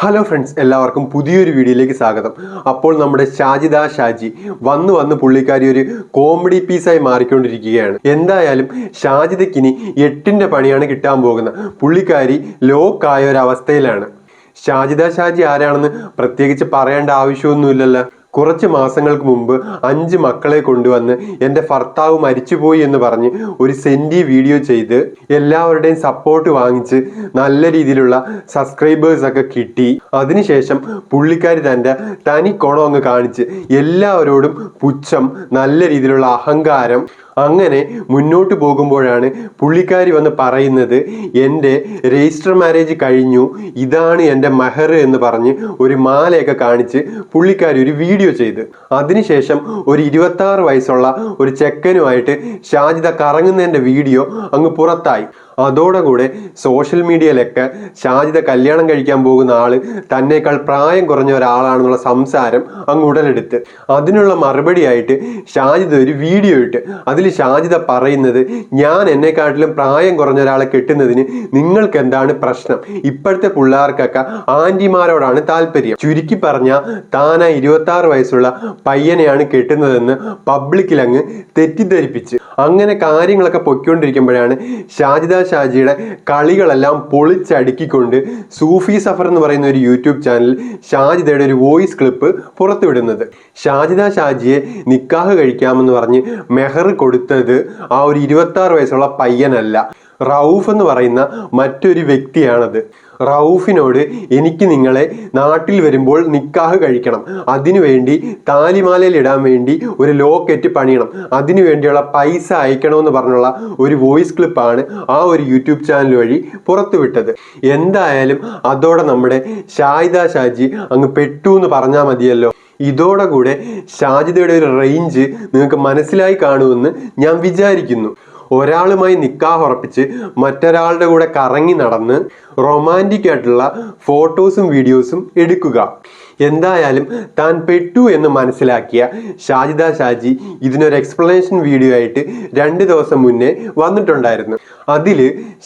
Hello friends എല്ലാവർക്കും പുതിയൊരു വീഡിയോയിലേക്ക് സ്വാഗതം. അപ്പോൾ നമ്മുടെ ഷാജിദ ഷാജി വന്ന് വന്ന് പുള്ളിക്കാരി ഒരു കോമഡി പീസായി മാറിക്കൊണ്ടിരിക്കുകയാണ്. എന്തായാലും ഷാജിദക്കിനി എട്ടിന്റെ പണിയാണ് കിട്ടാൻ പോകുന്നത്. പുള്ളിക്കാരി ലോക്കായ ഒരു അവസ്ഥയിലാണ്. ഷാജിദ ഷാജി ആരാണെന്ന് പ്രത്യേകിച്ച് പറയേണ്ട ആവശ്യമൊന്നുമില്ലല്ലോ. കുറച്ച് മാസങ്ങൾക്ക് മുമ്പ് അഞ്ച് മക്കളെ കൊണ്ടുവന്ന് എന്റെ ഭർത്താവ് മരിച്ചുപോയി എന്ന് പറഞ്ഞ് ഒരു സെന്റി വീഡിയോ ചെയ്ത് എല്ലാവരുടെയും സപ്പോർട്ട് വാങ്ങിച്ച് നല്ല രീതിയിലുള്ള സബ്സ്ക്രൈബേഴ്സ് ഒക്കെ കിട്ടി. അതിനുശേഷം പുള്ളിക്കാരി തന്റെ തനി കോണം അങ്ങ് കാണിച്ച് എല്ലാവരോടും പുച്ഛം നല്ല രീതിയിലുള്ള അഹങ്കാരം അങ്ങനെ മുന്നോട്ട് പോകുമ്പോഴാണ് പുള്ളിക്കാരി വന്ന് പറയുന്നത് എന്റെ രജിസ്റ്റർ മാരേജ് കഴിഞ്ഞു ഇതാണ് എന്റെ മഹർ എന്ന് പറഞ്ഞ് ഒരു മാലയൊക്കെ കാണിച്ച് പുള്ളിക്കാരി ഒരു വീഡിയോ ചെയ്ത്. അതിനുശേഷം ഒരു ഇരുപത്താറ് വയസ്സുള്ള ഒരു ചെക്കനുമായിട്ട് ഷാജിദ കറങ്ങുന്നതിന്റെ വീഡിയോ അങ്ങ് പുറത്തായി. അതോടെ കൂടെ സോഷ്യൽ മീഡിയയിലൊക്കെ ഷാജിത കല്യാണം കഴിക്കാൻ പോകുന്ന ആൾ തന്നേക്കാൾ പ്രായം കുറഞ്ഞ ഒരാളാണെന്നുള്ള സംസാരം അങ്ങ് ഉടലെടുത്ത്. അതിനുള്ള മറുപടിയായിട്ട് ഷാജിത ഒരു വീഡിയോ ഇട്ട്. അതിൽ ഷാജിത പറയുന്നത് ഞാൻ എന്നെക്കാട്ടിലും പ്രായം കുറഞ്ഞ ഒരാളെ കെട്ടുന്നതിന് നിങ്ങൾക്ക് എന്താണ് പ്രശ്നം? ഇപ്പോഴത്തെ പിള്ളേർക്കൊക്കെ ആന്റിമാരോടാണ് താല്പര്യം. ചുരുക്കി പറഞ്ഞ താനാ ഇരുപത്തി വയസ്സുള്ള പയ്യനെയാണ് കെട്ടുന്നതെന്ന് പബ്ലിക്കിൽ അങ്ങ് തെറ്റിദ്ധരിപ്പിച്ച് അങ്ങനെ കാര്യങ്ങളൊക്കെ പൊയ്ക്കൊണ്ടിരിക്കുമ്പോഴാണ് ഷാജിദ ഷാജിയുടെ കളികളെല്ലാം പൊളിച്ചടുക്കിക്കൊണ്ട് സൂഫി സഫർ എന്ന് പറയുന്ന ഒരു യൂട്യൂബ് ചാനൽ ഷാജിദയുടെ ഒരു വോയിസ് ക്ലിപ്പ് പുറത്തുവിടുന്നത്. ഷാജിദ ഷാജിയെ നിക്കാഹ് കഴിക്കാമെന്ന് പറഞ്ഞ് മെഹർ കൊടുത്തത് ആ ഒരു ഇരുപത്തി വയസ്സുള്ള പയ്യനല്ല. റൌഫ് എന്ന് പറയുന്ന മറ്റൊരു വ്യക്തിയാണത്. റൌഫിനോട് എനിക്ക് നിങ്ങളെ നാട്ടിൽ വരുമ്പോൾ നിക്കാഹ് കഴിക്കണം. അതിനുവേണ്ടി താലിമാലയിൽ ഇടാൻ വേണ്ടി ഒരു ലോക്കറ്റ് പണിയണം. അതിനു വേണ്ടിയുള്ള പൈസ അയക്കണമെന്ന് പറഞ്ഞുള്ള ഒരു വോയിസ് ക്ലിപ്പാണ് ആ ഒരു യൂട്യൂബ് ചാനൽ വഴി പുറത്തുവിട്ടത്. എന്തായാലും അതോടെ നമ്മുടെ ഷായിദ ഷാജി അങ്ങ് പെട്ടു എന്ന് പറഞ്ഞാൽ മതിയല്ലോ. ഇതോടെ കൂടെ ഷാജിദയുടെ ഒരു റേഞ്ച് നിങ്ങൾക്ക് മനസ്സിലായി കാണുമെന്ന് ഞാൻ വിചാരിക്കുന്നു. ഒരാളുമായി നിക്കാഹ് ഉറപ്പിച്ച് മറ്റൊരാളുടെ കൂടെ കറങ്ങി നടന്ന് റൊമാന്റിക് ആയിട്ടുള്ള ഫോട്ടോസും വീഡിയോസും എടുക്കുക. എന്തായാലും താൻ പെട്ടു എന്ന് മനസ്സിലാക്കിയ ഷാജിദ ഷാജി ഇതിനൊരു എക്സ്പ്ലനേഷൻ വീഡിയോ ആയിട്ട് രണ്ട് ദിവസം മുന്നേ വന്നിട്ടുണ്ടായിരുന്നു. അതിൽ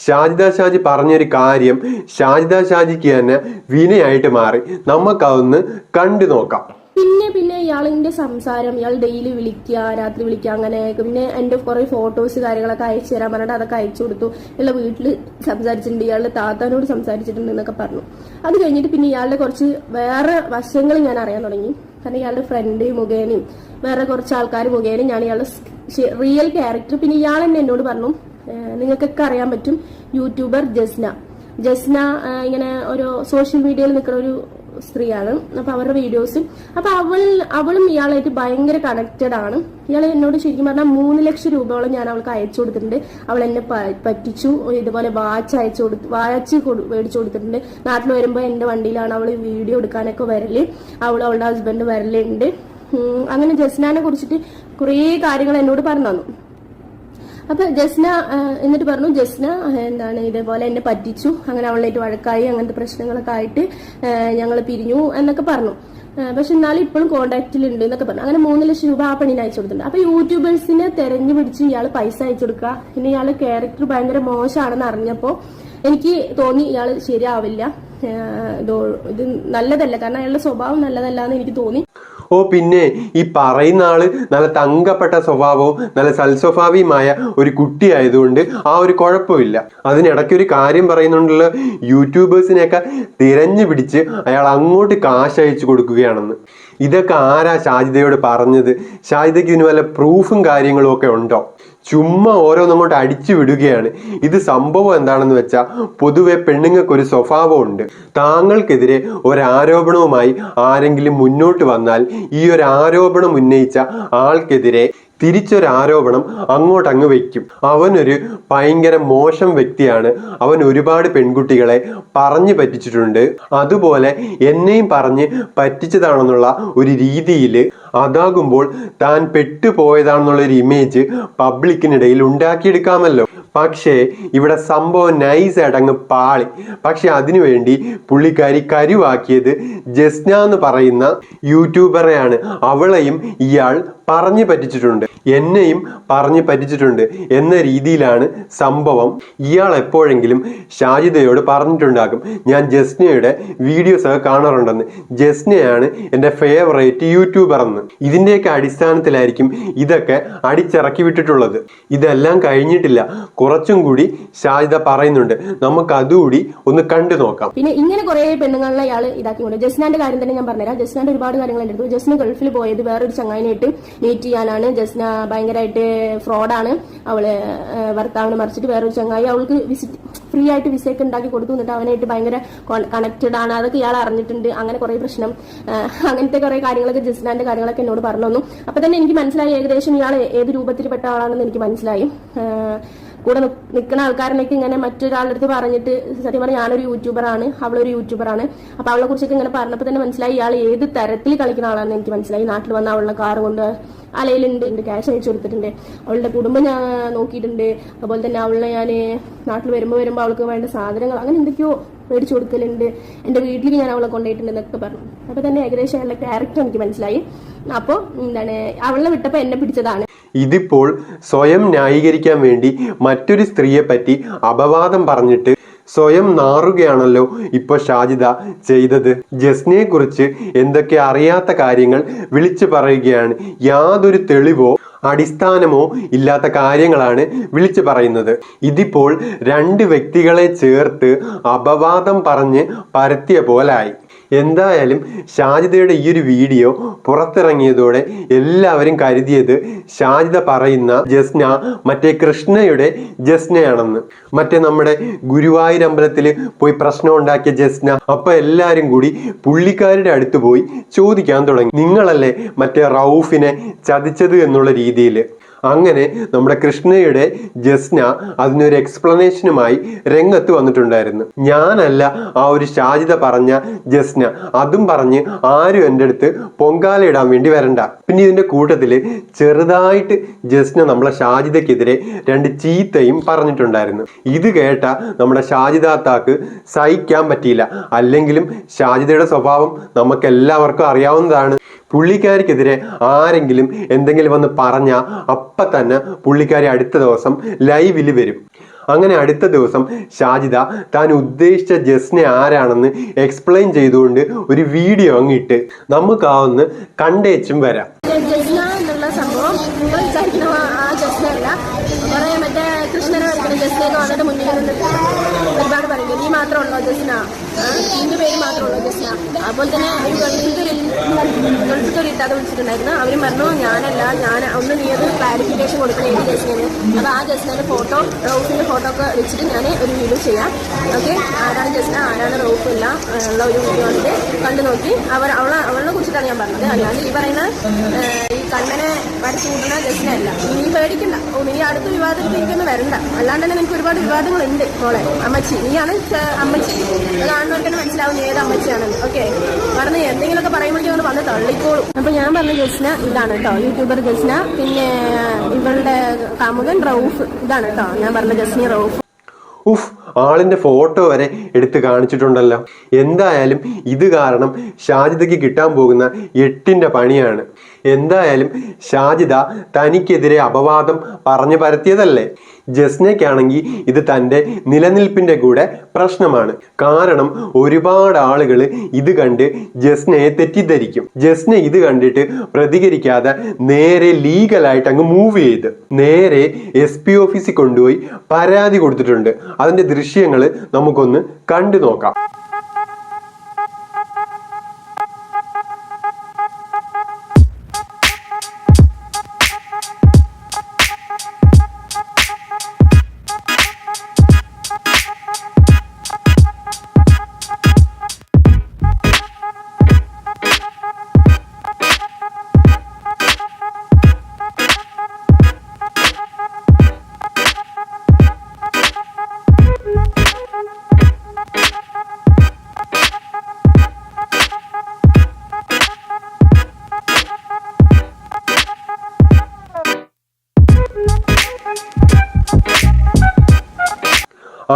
ഷാജിദ ഷാജി പറഞ്ഞൊരു കാര്യം ഷാജിദ ഷാജിക്ക് തന്നെ വിനയായിട്ട് മാറി. നമുക്കതൊന്ന് കണ്ടു നോക്കാം. പിന്നെ പിന്നെ ഇയാളിന്റെ സംസാരം ഇയാൾ ഡെയിലി വിളിക്കുക രാത്രി വിളിക്കുക അങ്ങനെ പിന്നെ എന്റെ കുറെ ഫോട്ടോസ് കാര്യങ്ങളൊക്കെ അയച്ചു തരാൻ പറഞ്ഞിട്ട് അതൊക്കെ അയച്ചു കൊടുത്തു. ഇയാളുടെ വീട്ടിൽ സംസാരിച്ചിട്ടുണ്ട് ഇയാളുടെ താത്താനോട് സംസാരിച്ചിട്ടുണ്ട് എന്നൊക്കെ പറഞ്ഞു. അത് കഴിഞ്ഞിട്ട് പിന്നെ ഇയാളുടെ കുറച്ച് വേറെ വശങ്ങൾ ഞാൻ അറിയാൻ തുടങ്ങി. കാരണം ഇയാളുടെ ഫ്രണ്ട് മുഖേനയും വേറെ കുറച്ച് ആൾക്കാർ മുഖേനയും ഞാൻ ഇയാളുടെ റിയൽ ക്യാരക്ടർ പിന്നെ ഇയാൾ തന്നെ എന്നോട് പറഞ്ഞു. നിങ്ങൾക്കൊക്കെ അറിയാൻ പറ്റും യൂട്യൂബർ ജസ്ന. ജസ്ന ഇങ്ങനെ ഒരു സോഷ്യൽ മീഡിയയിൽ നിൽക്കുന്ന ഒരു സ്ത്രീയാണ്. അപ്പൊ അവരുടെ വീഡിയോസും അപ്പൊ അവൾ അവളും ഇയാളായിട്ട് ഭയങ്കര കണക്റ്റഡ് ആണ്. ഇയാൾ എന്നോട് ശരിക്കും പറഞ്ഞാൽ മൂന്ന് ലക്ഷം രൂപയോളം ഞാൻ അവൾക്ക് അയച്ചു കൊടുത്തിട്ടുണ്ട്. അവൾ എന്നെ പറ്റിച്ചു. ഇതുപോലെ വാച്ച് അയച്ചു കൊടുത്തു വാച്ച് മേടിച്ചു കൊടുത്തിട്ടുണ്ട്. നാട്ടിൽ വരുമ്പോൾ എന്റെ വണ്ടിയിലാണ് അവൾ വീഡിയോ എടുക്കാനൊക്കെ വരൽ. അവൾ അവളുടെ ഹസ്ബൻഡ് വരലുണ്ട്. അങ്ങനെ ജസ്നാനെ കുറിച്ചിട്ട് കുറേ കാര്യങ്ങൾ എന്നോട് പറഞ്ഞു തന്നു. അപ്പൊ ജസ്ന എന്നിട്ട് പറഞ്ഞു ജസ്ന എന്താണ് ഇതേപോലെ എന്നെ പറ്റിച്ചു. അങ്ങനെ അവളായിട്ട് വഴക്കായി അങ്ങനത്തെ പ്രശ്നങ്ങളൊക്കെ ആയിട്ട് ഞങ്ങൾ പിരിഞ്ഞു എന്നൊക്കെ പറഞ്ഞു. പക്ഷെ എന്നാലും ഇപ്പോഴും കോണ്ടാക്റ്റിലുണ്ട് എന്നൊക്കെ പറഞ്ഞു. അങ്ങനെ മൂന്ന് ലക്ഷം രൂപ ആ പണിന് അയച്ചു കൊടുത്തിട്ടുണ്ട്. അപ്പൊ യൂട്യൂബേഴ്സിനെ തെരഞ്ഞു പിടിച്ച് ഇയാൾ പൈസ അയച്ചു കൊടുക്കുക. പിന്നെ ഇയാൾ ക്യാരക്ടർ ഭയങ്കര മോശമാണെന്ന് അറിഞ്ഞപ്പോ എനിക്ക് തോന്നി ഇയാൾ ശരിയാവില്ല. ഇത് നല്ലതല്ല. കാരണം അയാളുടെ സ്വഭാവം നല്ലതല്ല എന്ന് എനിക്ക് തോന്നി. ഓ പിന്നെ ഈ പറയുന്ന ആൾ നല്ല തങ്കപ്പെട്ട സ്വഭാവവും നല്ല സൽസ്വഭാവിയുമായ ഒരു കുട്ടി ആയതുകൊണ്ട് ആ ഒരു കുഴപ്പമില്ല. അതിനിടയ്ക്ക് ഒരു കാര്യം പറയുന്നുണ്ടല്ലോ യൂട്യൂബേഴ്സിനെയൊക്കെ തിരഞ്ഞു പിടിച്ച് അയാൾ അങ്ങോട്ട് കാശ് അയച്ചു കൊടുക്കുകയാണെന്ന്. ഇതൊക്കെ ആരാ ഷാജിദയോട് പറഞ്ഞത്? ഷാജിദയ്ക്ക് ഇതിന് വല്ല പ്രൂഫും കാര്യങ്ങളും ഒക്കെ ഉണ്ടോ? ചുമ്മാ ഓരോന്നും അങ്ങോട്ട് അടിച്ചു വിടുകയാണ്. ഇത് സംഭവം എന്താണെന്ന് വെച്ചാൽ പൊതുവെ പെണ്ണുങ്ങൾക്ക് ഒരു സ്വഭാവമുണ്ട്. താങ്കൾക്കെതിരെ ഒരാരോപണവുമായി ആരെങ്കിലും മുന്നോട്ട് വന്നാൽ ഈ ഒരു ആരോപണം ഉന്നയിച്ച ആൾക്കെതിരെ തിരിച്ചൊരു ആരോപണം അങ്ങോട്ടങ്ങ് വയ്ക്കും അവനൊരു ഭയങ്കര മോശം വ്യക്തിയാണ്. അവൻ ഒരുപാട് പെൺകുട്ടികളെ പറഞ്ഞു പറ്റിച്ചിട്ടുണ്ട്. അതുപോലെ എന്നെയും പറഞ്ഞ് പറ്റിച്ചതാണെന്നുള്ള ഒരു രീതിയിൽ അതാകുമ്പോൾ താൻ പെട്ടുപോയതാണെന്നുള്ള ഒരു ഇമേജ് പബ്ലിക്കിനിടയിൽ ഉണ്ടാക്കിയെടുക്കാമല്ലോ. പക്ഷേ ഇവിടെ സംഭവം നൈസ് അടങ്ങ് പാളി. പക്ഷെ അതിനുവേണ്ടി പുള്ളിക്കാരി കരുവാക്കിയത് ജസ്ന എന്ന് പറയുന്ന യൂട്യൂബറെയാണ് അവളെയും ഇയാൾ പറഞ്ഞു പറ്റിച്ചിട്ടുണ്ട്. എന്നെയും പറഞ്ഞു പറ്റിച്ചിട്ടുണ്ട് എന്ന രീതിയിലാണ് സംഭവം. ഇയാൾ എപ്പോഴെങ്കിലും ഷാജിദയോട് പറഞ്ഞിട്ടുണ്ടാകും. ഞാൻ ജസ്നയുടെ വീഡിയോസ് ഒക്കെ കാണാറുണ്ടെന്ന്. ജസ്നയാണ് എന്റെ ഫേവറേറ്റ് യൂട്യൂബർ എന്ന്. ഇതിന്റെയൊക്കെ അടിസ്ഥാനത്തിലായിരിക്കും ഇതൊക്കെ അടിച്ചിറക്കി വിട്ടിട്ടുള്ളത്. ഇതെല്ലാം കഴിഞ്ഞിട്ടില്ല. കുറച്ചും കൂടി ഷാജിദ പറയുന്നുണ്ട്. നമുക്ക് അതുകൂടി ഒന്ന് കണ്ടു നോക്കാം. പിന്നെ ഇങ്ങനെ കുറെ പെണ്ണുങ്ങളെ ഇയാൾ ഇതാക്കിക്കൊണ്ട്. ജസ്നാന്റെ കാര്യം തന്നെ ഞാൻ പറഞ്ഞുതരാം. ജസ്നാന്റെ ഒരുപാട് കാര്യങ്ങൾ എന്റെ ജസ്ന ഗൾഫിൽ പോയത് വേറൊരു ചങ്ങായിനായിട്ട് മീറ്റ് ചെയ്യാനാണ്. ജസ്ന ഭയങ്കരമായിട്ട് ഫ്രോഡാണ് അവൾ ഭർത്താവിനെ മറിച്ചിട്ട് വേറൊരു ചങ്ങായി അവൾക്ക് വിസിറ്റ് ഫ്രീ ആയിട്ട് വിസയൊക്കെ ഉണ്ടാക്കി കൊടുത്തു. എന്നിട്ട് അവനായിട്ട് ഭയങ്കര കണക്റ്റഡ് ആണ്. അതൊക്കെ ഇയാൾ അറിഞ്ഞിട്ടുണ്ട്. അങ്ങനെ കുറെ പ്രശ്നം അങ്ങനത്തെ കുറെ കാര്യങ്ങളൊക്കെ ജസ്റ്റിനാന്റെ കാര്യങ്ങളൊക്കെ എന്നോട് പറഞ്ഞു തന്നു. അപ്പൊ തന്നെ എനിക്ക് മനസ്സിലായി ഏകദേശം ഇയാൾ ഏത് രൂപത്തിൽപ്പെട്ട ആളാണെന്ന് എനിക്ക് മനസ്സിലായി. കൂടെ നിൽക്കുന്ന ആൾക്കാരനൊക്കെ ഇങ്ങനെ മറ്റൊരാളുടെ അടുത്ത് പറഞ്ഞിട്ട് സത്യം പറഞ്ഞാൽ ഞാനൊരു യൂട്യൂബറാണ് അവളൊരു യൂട്യൂബറാണ് അപ്പൊ അവളെ കുറിച്ചൊക്കെ ഇങ്ങനെ പറഞ്ഞപ്പോൾ തന്നെ മനസ്സിലായി ഇയാൾ ഏത് തരത്തിൽ കളിക്കുന്ന ആളാണെന്ന് എനിക്ക് മനസ്സിലായി. നാട്ടിൽ വന്ന അവളുടെ കാർ കൊണ്ട് അലയിലുണ്ട് ഉണ്ട് ക്യാഷ് അയച്ചു കൊടുത്തിട്ടുണ്ട്. അവളുടെ കുടുംബം ഞാൻ നോക്കിയിട്ടുണ്ട്. അതുപോലെ തന്നെ അവളെ ഞാൻ നാട്ടിൽ വരുമ്പോൾ വരുമ്പോൾ അവൾക്ക് വേണ്ട സാധനങ്ങൾ അങ്ങനെ എന്തൊക്കെയോ മേടിച്ചു കൊടുക്കലുണ്ട്. എന്റെ വീട്ടിലേക്ക് ഞാൻ അവളെ കൊണ്ടുപോയിട്ടുണ്ട് എന്നൊക്കെ പറഞ്ഞു. അപ്പോൾ തന്നെ ഏകദേശം അയാളുടെ ക്യാരക്ടർ എനിക്ക് മനസ്സിലായി. അപ്പോൾ എന്താണ് അവളെ വിട്ടപ്പോൾ എന്നെ പിടിച്ചതാണ്. ഇതിപ്പോൾ സ്വയം ന്യായീകരിക്കാൻ വേണ്ടി മറ്റൊരു സ്ത്രീയെ പറ്റി അപവാദം പറഞ്ഞിട്ട് സ്വയം നാറുകയാണല്ലോ ഇപ്പൊ ഷാജിദ ചെയ്തത്. ജസ്നയെ കുറിച്ച് എന്തൊക്കെ അറിയാത്ത കാര്യങ്ങൾ വിളിച്ചു പറയുകയാണ്. യാതൊരു തെളിവോ അടിസ്ഥാനമോ ഇല്ലാത്ത കാര്യങ്ങളാണ് വിളിച്ചു പറയുന്നത്. ഇതിപ്പോൾ രണ്ട് വ്യക്തികളെ ചേർത്ത് അപവാദം പറഞ്ഞ് പരത്തിയ പോലായി. എന്തായാലും ഷാജിദയുടെ ഈ ഒരു വീഡിയോ പുറത്തിറങ്ങിയതോടെ എല്ലാവരും കരുതിയത് ഷാജിദ പറയുന്ന ജസ്ന മറ്റേ കൃഷ്ണയുടെ ജസ്നയാണെന്ന്. മറ്റേ നമ്മുടെ ഗുരുവായൂർ അമ്പലത്തിൽ പോയി പ്രശ്നം ഉണ്ടാക്കിയ ജസ്ന. അപ്പൊ എല്ലാരും കൂടി പുള്ളിക്കാരുടെ അടുത്ത് പോയി ചോദിക്കാൻ തുടങ്ങി. നിങ്ങളല്ലേ മറ്റേ റൌഫിനെ ചതിച്ചത് എന്നുള്ള രീതിയിൽ അങ്ങനെ നമ്മുടെ കൃഷ്ണയുടെ ജസ്ന അതിനൊരു എക്സ്പ്ലനേഷനുമായി രംഗത്ത് വന്നിട്ടുണ്ടായിരുന്നു. ഞാനല്ല ആ ഒരു ഷാജിത പറഞ്ഞ ജസ്ന. അതും പറഞ്ഞ് ആരും എന്റെ അടുത്ത് പൊങ്കാലയിടാൻ വേണ്ടി വരണ്ട. പിന്നെ ഇതിന്റെ കൂട്ടത്തിൽ ചെറുതായിട്ട് ജസ്ന നമ്മളെ ഷാജിതയ്ക്കെതിരെ രണ്ട് ചീത്തയും പറഞ്ഞിട്ടുണ്ടായിരുന്നു. ഇത് കേട്ട നമ്മുടെ ഷാജിദാത്താക്ക് സഹിക്കാൻ പറ്റിയില്ല. അല്ലെങ്കിലും ഷാജിതയുടെ സ്വഭാവം നമുക്കെല്ലാവർക്കും അറിയാവുന്നതാണ്. പുള്ളിക്കാരിക്കെതിരെ ആരെങ്കിലും എന്തെങ്കിലും വന്ന് പറഞ്ഞാൽ അപ്പം തന്നെ പുള്ളിക്കാരി അടുത്ത ദിവസം ലൈവിൽ വരും. അങ്ങനെ അടുത്ത ദിവസം ഷാജിദ താൻ ഉദ്ദേശിച്ച ജസ്നെ ആരാണെന്ന് എക്സ്പ്ലെയിൻ ചെയ്തുകൊണ്ട് ഒരു വീഡിയോ അങ്ങിട്ട് നമുക്കാവുന്ന കണ്ടേച്ചും വരാം. നിങ്ങൾ വിചാരിക്കുന്ന ആ- ആ ജസ്ന അല്ല കുറെ മറ്റേ കൃഷ്ണനെ വരയ്ക്കുന്ന ജസ്നയൊക്കെ വന്നിട്ട് മുന്നിൽ നിന്നിട്ട് ഒരുപാട് പറയും. നീ മാത്രമുള്ളോ ജസ്ന? നിന്റെ പേര് മാത്രമുള്ളോ ജസ്ന? അതുപോലെ തന്നെ ഒരു ഗൾഫിലത്തെ ഒരു ഇട്ടാതെ വിളിച്ചിട്ടുണ്ടായിരുന്നു. അവരും പറഞ്ഞു ഞാനല്ല ഞാൻ ഒന്ന് നീ ഒരു ക്ലാരിഫിക്കേഷൻ കൊടുക്കണം ജസ്നന്? അപ്പോൾ ആ ജസ്നയുടെ ഫോട്ടോ റൗഫിന്റെ ഫോട്ടോ ഒക്കെ വെച്ചിട്ട് ഞാൻ ഒരു വീഡിയോ ചെയ്യാം. ഓക്കെ ആരാണ് ജസ്ന? ആരാണ് റൗഫ്? ഇല്ല ഉള്ള ഒരു വീഡിയോ വന്നിട്ട് കണ്ടു നോക്കി. അവർ അവളെ അവളെ കുറിച്ചിട്ടാണ് ഞാൻ പറഞ്ഞത്. അല്ലാണ്ട് ഈ പറയുന്ന കണ്ണനെ വരച്ചു കൂട്ടുന്ന ജസ്റ്റിനല്ല. നീ പേടിക്കണ്ട. ഓ നീ അടുത്ത വിവാദത്തിൽ വിവാദത്തിലേക്കൊന്നും വരണ്ട. അല്ലാണ്ട് തന്നെ നിനക്ക് ഒരുപാട് വിവാദങ്ങളുണ്ട് മോളെ അമ്മച്ചി. നീയാണ് അമ്മച്ചി. കാണുന്നവർക്ക് തന്നെ മനസ്സിലാവും ഏത് അമ്മച്ചിയാണെന്ന്. ഓക്കെ. പറഞ്ഞ് എന്തെങ്കിലുമൊക്കെ പറയുമ്പോഴേക്കും അവർ വന്ന് തള്ളിക്കോളും. അപ്പൊ ഞാൻ പറഞ്ഞ ജസ്ന ഇതാണ് കേട്ടോ യൂട്യൂബർ ജസ്ന പിന്നെ ഇവളുടെ കാമുകൻ റൌഫ്. ഇതാണ് കേട്ടോ ഞാൻ പറഞ്ഞ ജസ്നി റൌഫ്. ഉഫ് ആളിന്റെ ഫോട്ടോ വരെ എടുത്ത് കാണിച്ചിട്ടുണ്ടല്ലോ. എന്തായാലും ഇത് കാരണം ഷാജിദയ്ക്ക് കിട്ടാൻ പോകുന്ന എട്ടിന്റെ പണിയാണ്. എന്തായാലും ഷാജിദ തനിക്കെതിരെ അപവാദം പറഞ്ഞു പരത്തിയതല്ലേ? ജസ്നയ്ക്കാണെങ്കിൽ ഇത് തന്റെ നിലനിൽപ്പിന്റെ കൂടെ പ്രശ്നമാണ്. കാരണം ഒരുപാട് ആളുകൾ ഇത് കണ്ട് ജസ്നയെ തെറ്റിദ്ധരിക്കും. ജസ്ന ഇത് കണ്ടിട്ട് പ്രതികരിക്കാതെ നേരെ ലീഗലായിട്ട് അങ്ങ് മൂവ് ചെയ്ത് നേരെ എസ് പി ഓഫീസിൽ കൊണ്ടുപോയി പരാതി കൊടുത്തിട്ടുണ്ട്. അതിന്റെ ദൃശ്യങ്ങൾ നമുക്കൊന്ന് കണ്ടു നോക്കാം.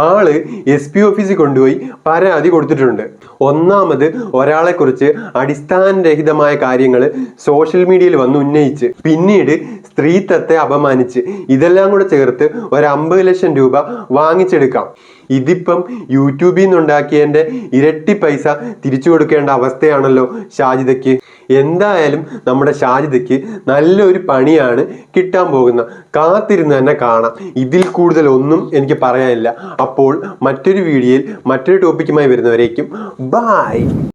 ആൾ എസ് പി ഓഫീസിൽ കൊണ്ടുപോയി പരാതി കൊടുത്തിട്ടുണ്ട്. ഒന്നാമത് ഒരാളെ കുറിച്ച് അടിസ്ഥാനരഹിതമായ കാര്യങ്ങൾ സോഷ്യൽ മീഡിയയിൽ വന്ന് ഉന്നയിച്ച് പിന്നീട് സ്ത്രീത്വത്തെ അപമാനിച്ച് ഇതെല്ലാം കൂടെ ചേർത്ത് ഒരു അമ്പത് ലക്ഷം രൂപ വാങ്ങിച്ചെടുക്കാം. ഇതിപ്പം യൂട്യൂബിൽ നിന്നുണ്ടാക്കിയതിന്റെ ഇരട്ടി പൈസ തിരിച്ചു കൊടുക്കേണ്ട അവസ്ഥയാണല്ലോ ഷാജിദയ്ക്ക്. എന്തായാലും നമ്മുടെ ഷാജിദയ്ക്ക് നല്ലൊരു പണിയാണ് കിട്ടാൻ പോകുന്നത്. കാത്തിരുന്ന് തന്നെ കാണാം. ഇതിൽ കൂടുതൽ ഒന്നും എനിക്ക് പറയാനില്ല. അപ്പോൾ മറ്റൊരു വീഡിയോയിൽ മറ്റൊരു ടോപ്പിക്കുമായി വരുന്നവരേക്കും. ബായ്